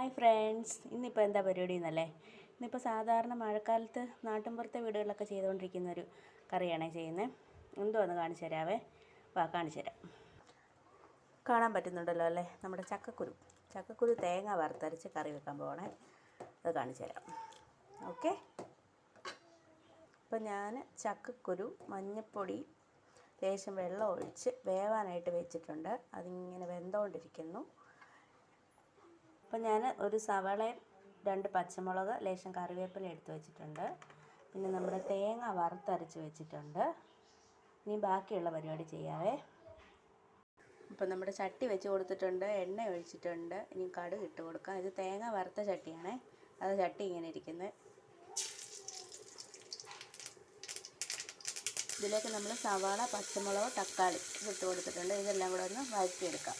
Hi friends ഇന്നിപ്പോൾ എന്താ പരിപാടി എന്നല്ലേ ഇന്നിപ്പോൾ സാധാരണ മഴക്കാലത്ത് നാട്ടിൻപുറത്തെ വീടുകളിലൊക്കെ ചെയ്തുകൊണ്ടിരിക്കുന്ന ഒരു കറിയാണ് ചെയ്യുന്നത് എന്തോ ഒന്ന് കാണിച്ചു തരാവേ. വാ കാണിച്ചു തരാം. കാണാൻ പറ്റുന്നുണ്ടല്ലോ അല്ലേ? നമ്മുടെ ചക്കക്കുരു. ചക്കക്കുരു തേങ്ങ വറുത്തരച്ച് കറി വെക്കാൻ പോകണേ അത് കാണിച്ചു തരാം. ഓക്കെ? അപ്പം ഞാൻ ചക്കക്കുരു മഞ്ഞൾപ്പൊടി ലേശം വെള്ളം ഒഴിച്ച് വേവാനായിട്ട് വെച്ചിട്ടുണ്ട്. അതിങ്ങനെ വെന്തുകൊണ്ടിരിക്കുന്നു. അപ്പം ഞാൻ ഒരു സവാളയും രണ്ട് പച്ചമുളക് ലേശം കറിവേപ്പില എടുത്ത് വെച്ചിട്ടുണ്ട്. പിന്നെ നമ്മുടെ തേങ്ങ വറുത്തരച്ച് വെച്ചിട്ടുണ്ട്. ഇനി ബാക്കിയുള്ള പരിപാടി ചെയ്യാവേ. അപ്പം നമ്മുടെ ചട്ടി വെച്ച് കൊടുത്തിട്ടുണ്ട് എണ്ണ ഒഴിച്ചിട്ടുണ്ട്. ഇനി കടുക് ഇട്ട് കൊടുക്കാം. ഇത് തേങ്ങ വറുത്ത ചട്ടിയാണേ. അത് ചട്ടി ഇങ്ങനെ ഇരിക്കുന്നത് ഇതിലേക്ക് നമ്മൾ സവാള പച്ചമുളക് തക്കാളി ഇട്ട് കൊടുത്തിട്ടുണ്ട്. ഇതെല്ലാം കൂടെ ഒന്ന് വഴറ്റിയെടുക്കാം.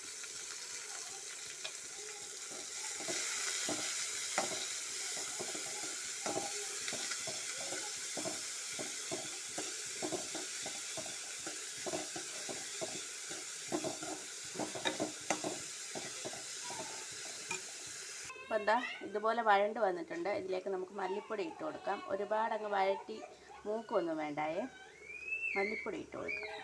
അപ്പോൾ എന്താ ഇതുപോലെ വഴണ്ട് വന്നിട്ടുണ്ട്. ഇതിലേക്ക് നമുക്ക് മല്ലിപ്പൊടി ഇട്ട് കൊടുക്കാം. ഒരുപാട് അങ്ങ് വഴറ്റി മൂക്കൊന്നും വേണ്ടായേ. മല്ലിപ്പൊടി ഇട്ട് കൊടുക്കാം.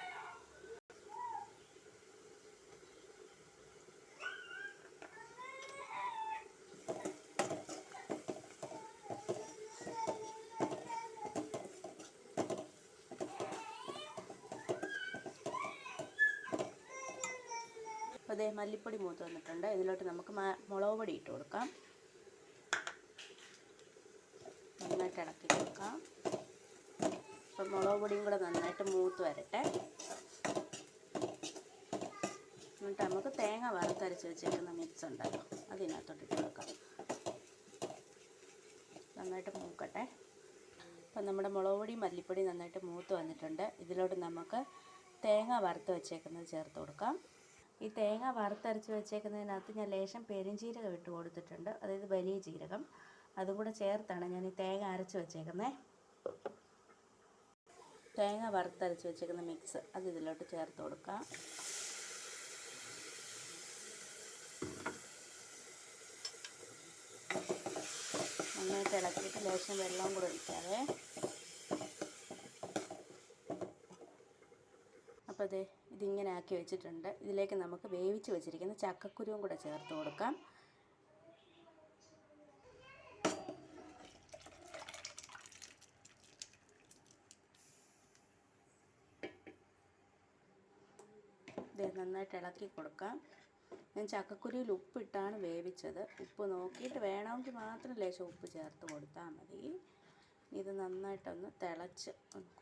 അപ്പോൾ ദേ മല്ലിപ്പൊടി മൂത്ത് വന്നിട്ടുണ്ട്. ഇതിലോട്ട് നമുക്ക് മുളക് പൊടി ഇട്ട് കൊടുക്കാം. നന്നായിട്ട് ഇളക്കി കൊടുക്കാം. അപ്പം മുളക് പൊടിയും കൂടെ നന്നായിട്ട് മൂത്ത് വരട്ടെ. എന്നിട്ട് നമുക്ക് തേങ്ങ വറുത്തരച്ച് വെച്ചേക്കുന്ന മിക്സ് ഉണ്ടല്ലോ അതിനകത്തോട്ട് ഇട്ട് കൊടുക്കാം. നന്നായിട്ട് മൂക്കട്ടെ. അപ്പം നമ്മുടെ മുളക് പൊടി മല്ലിപ്പൊടി നന്നായിട്ട് മൂത്ത് വന്നിട്ടുണ്ട്. ഇതിലോട്ട് നമുക്ക് തേങ്ങ വറുത്ത് വെച്ചേക്കുന്നത് ചേർത്ത് കൊടുക്കാം. ഈ തേങ്ങ വറുത്തരച്ച് വെച്ചേക്കുന്നതിനകത്ത് ഞാൻ ലേശം പെരുംജീരകം ഇട്ട് കൊടുത്തിട്ടുണ്ട്. അതായത് വലിയ ജീരകം. അതും കൂടെ ചേർത്താണ് ഞാൻ ഈ തേങ്ങ അരച്ച് വെച്ചേക്കുന്നത് തേങ്ങ വറുത്തരച്ച് വെച്ചേക്കുന്ന മിക്സ് അത് ഇതിലോട്ട് ചേർത്ത് കൊടുക്കാം. നന്നായിട്ട് ഇളക്കിയിട്ട് ലേശം വെള്ളവും കൂടെ ഒഴിക്കാവേ. അപ്പോൾ അതെ ഇതിങ്ങനെ ആക്കി വെച്ചിട്ടുണ്ട്. ഇതിലേക്ക് നമുക്ക് വേവിച്ച് വെച്ചിരിക്കുന്ന ചക്കക്കുരുവും കൂടെ ചേർത്ത് കൊടുക്കാം. നന്നായിട്ട് ഇളക്കി കൊടുക്കാം. ഞാൻ ചക്കക്കുരുവിൽ ഉപ്പിട്ടാണ് വേവിച്ചത്. ഉപ്പ് നോക്കിയിട്ട് വേണമെങ്കിൽ മാത്രം ലേശം ഉപ്പ് ചേർത്ത് കൊടുത്താൽ മതി. ഇത് നന്നായിട്ടൊന്ന് തിളച്ച്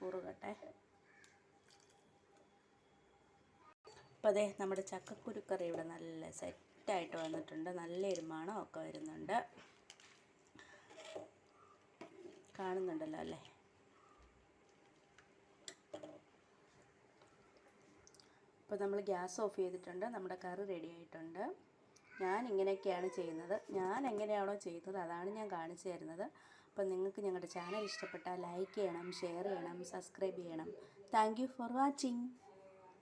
കുറുകട്ടെ. അപ്പോൾ അതെ നമ്മുടെ ചക്കക്കുരുക്കറി ഇവിടെ നല്ല സെറ്റായിട്ട് വന്നിട്ടുണ്ട്. നല്ല എരുമാണം ഒക്കെ വരുന്നുണ്ട്. കാണുന്നുണ്ടല്ലോ അല്ലേ? അപ്പോൾ നമ്മൾ ഗ്യാസ് ഓഫ് ചെയ്തിട്ടുണ്ട്. നമ്മുടെ കറി റെഡി ആയിട്ടുണ്ട്. ഞാൻ ഇങ്ങനെയൊക്കെയാണ് ചെയ്യുന്നത്. ഞാൻ എങ്ങനെയാണോ ചെയ്യുന്നത് അതാണ് ഞാൻ കാണിച്ചു തരുന്നത്. അപ്പം നിങ്ങൾക്ക് ഞങ്ങളുടെ ചാനൽ ഇഷ്ടപ്പെട്ടാൽ ലൈക്ക് ചെയ്യണം ഷെയർ ചെയ്യണം സബ്സ്ക്രൈബ് ചെയ്യണം. Thank for watching.